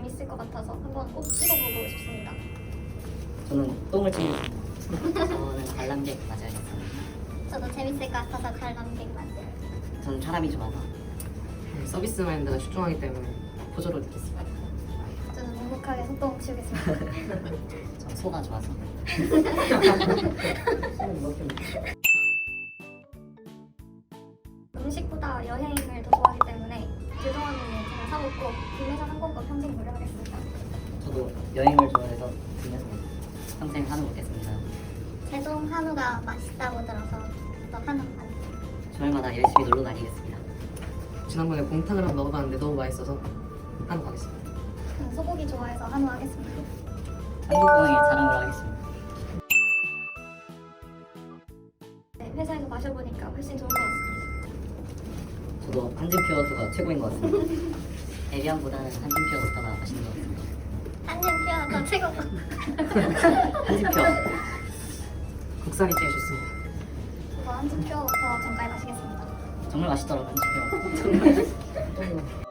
재밌을 것 같아서 한번 꼭 찍어보고 싶습니다. 저는 똥을 찍겠습니다. 저는 관람객 맞아야겠습니다. 저도 재밌을 것 같아서 관람객 만들. 저는 사람이 좋아서 네, 서비스 마인드가 출중하기 때문에 보조로 느꼈습니다. 저는 묵묵하게 소똥 치우겠습니다. 전 소가 좋아서 음식보다 여행을 더 좋아하기 때문에 사먹고 국내산 항공권 평생 무료하겠습니다. 저도 여행을 좋아해서 국내에서 평생 한우 먹겠습니다. 제동 한우가 맛있다고 들어서 또 한우 가겠습니다. 주말마다 열심히 놀러 다니겠습니다. 지난번에 곰탕을 한번 먹어봤는데 너무 맛있어서 한번 가겠습니다. 소고기 좋아해서 한우 하겠습니다. 한국공항에 자랑을 하겠습니다. 네, 회사에서 마셔보니까 훨씬 좋은 것 같습니다. 저도 한진퓨어스가 최고인 것 같습니다. 에비안보다는 한진퓨어스가 맛있는 것 같습니다. 한입 피어가 최고. 한진퓨어 국산이 제일 좋습니다. 한입 피어부터 정가에 마시겠습니다. 정말 맛있더라고요 한진퓨어.